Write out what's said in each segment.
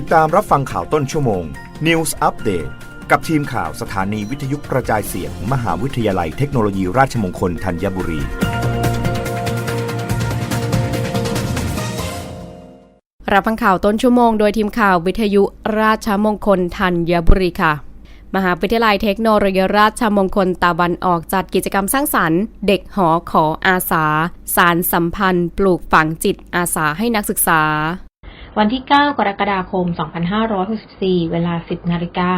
ติดตามรับฟังข่าวต้นชั่วโมง News Update กับทีมข่าวสถานีวิทยุกระจายเสียง มหาวิทยาลัยเทคโนโลยีราชมงคลธัญบุรี รับฟังข่าวต้นชั่วโมงโดยทีมข่าววิทยุราชมงคลธัญบุรีค่ะ มหาวิทยาลัยเทคโนโลยีราชมงคลตะวันออกจัดกิจกรรมสร้างสรรค์ เด็กหอขออาสา สารสัมพันธ์ ปลูกฝังจิตอาสาให้นักศึกษา วันที่ 9 กรกฎาคม 2564 เวลา 10 นาฬิกา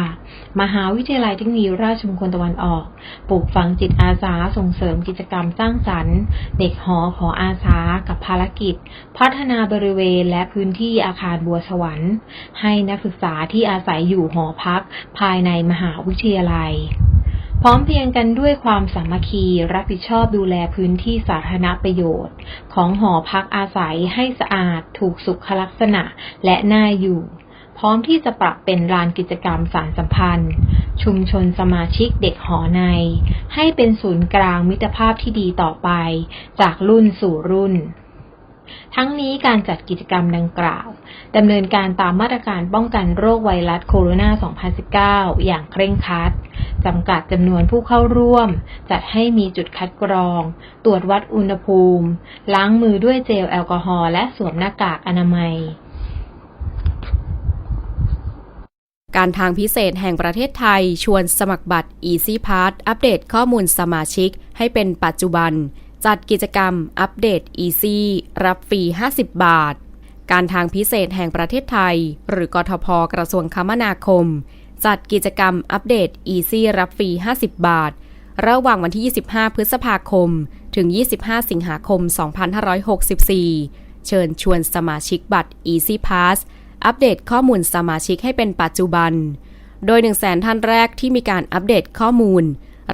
มหาวิทยาลัยเทคโนโลยีราชมงคลตะวันออก ปลูกฝังจิตอาสาส่งเสริมกิจกรรมสร้างสรรค์ เด็กหอขออาสากับภารกิจ พัฒนาบริเวณและพื้นที่อาคารบัวสวรรค์ ให้นักศึกษาที่อาศัยอยู่หอพัก ภายในมหาวิทยาลัย พร้อมเพียงกันด้วยความสามัคคีรับผิดชอบดูแลพื้นที่สาธารณประโยชน์ ของหอพักอาศัยให้สะอาด ถูกสุขลักษณะและน่าอยู่ พร้อมที่จะปรับเป็นลานกิจกรรมสารสัมพันธ์ ชุมชนสมาชิกเด็กหอใน ให้เป็นศูนย์กลางมิตรภาพที่ดีต่อไป จากรุ่นสู่รุ่น ทั้งนี้การจัดกิจกรรมดังกล่าวดำเนินการตามมาตรการป้องกันโรคไวรัสโคโรนา 2019 อย่างเคร่งครัดจำกัดจำนวนผู้เข้าร่วม จัดให้มีจุดคัดกรอง ตรวจวัดอุณหภูมิ ล้างมือด้วยเจลแอลกอฮอล์และสวมหน้ากากอนามัยการทางพิเศษแห่งประเทศไทยชวนสมัครบัตร Easy Pass อัปเดตข้อมูลสมาชิกให้เป็นปัจจุบัน จัดกิจกรรมอัปเดต Easy รับฟรี 50 บาท การทางพิเศษแห่งประเทศไทย หรือกทพกระทรวงคมนาคม จัดกิจกรรมอัปเดต Easy รับฟรี 50 บาท ระหว่างวันที่ 25 พฤษภาคม ถึง 25 สิงหาคม 2564 เชิญชวนสมาชิกบัตร Easy Pass อัปเดตข้อมูลสมาชิกให้เป็นปัจจุบัน โดย 1 0 0 0 0แสนท่านแรกที่มีการอัปเดตข้อมูล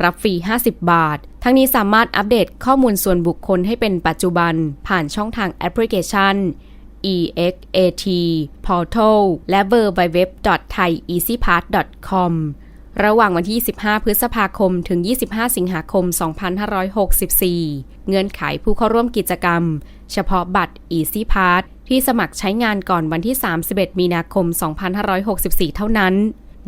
รับฟรี 50 บาท ทั้งนี้สามารถอัปเดตข้อมูลส่วนบุคคลให้เป็นปัจจุบัน ผ่านช่องทางแอปพลิเคชัน EXAT Portal และ www.thaieasypass.com ระหว่างวันที่25พฤษภาคม ถึง 25 สิงหาคม 2564 เงื่อนไขผู้เข้าร่วมกิจกรรม เฉพาะบัตร Easy Pass ที่สมัครใช้งานก่อนวันที่ 31 มีนาคม 2564 เท่านั้น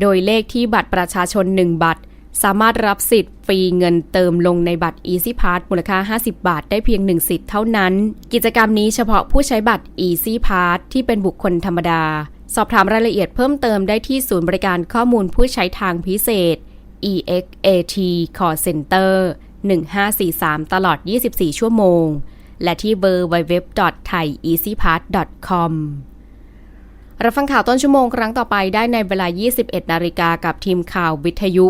โดยเลขที่บัตรประชาชน 1 บัตร สามารถรับสิทธิ์ฟรีเงินเติมลงในบัตร Easy Pass มูลค่า 50 บาท ได้เพียง 1 สิทธิ์เท่านั้น กิจกรรมนี้เฉพาะผู้ใช้บัตร Easy Pass ที่เป็นบุคคลธรรมดา สอบถามรายละเอียดเพิ่มเติมได้ที่ศูนย์บริการข้อมูลผู้ใช้ทางพิเศษ EXAT Call Center 1543 ตลอด 24 ชั่วโมง และที่เบอร์ www.thaieasypass.com รับฟังข่าวต้นชั่วโมงครั้งต่อไปได้ในเวลา 21 นาฬิกากับทีมข่าววิทยุ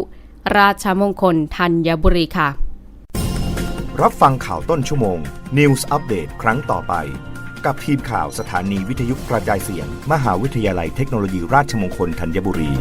ราชมงคลธัญบุรีค่ะ รับฟังข่าวต้นชั่วโมง News Update ครั้งต่อไป กับทีมข่าวสถานีวิทยุกระจายเสียง มหาวิทยาลัยเทคโนโลยีราชมงคลธัญบุรี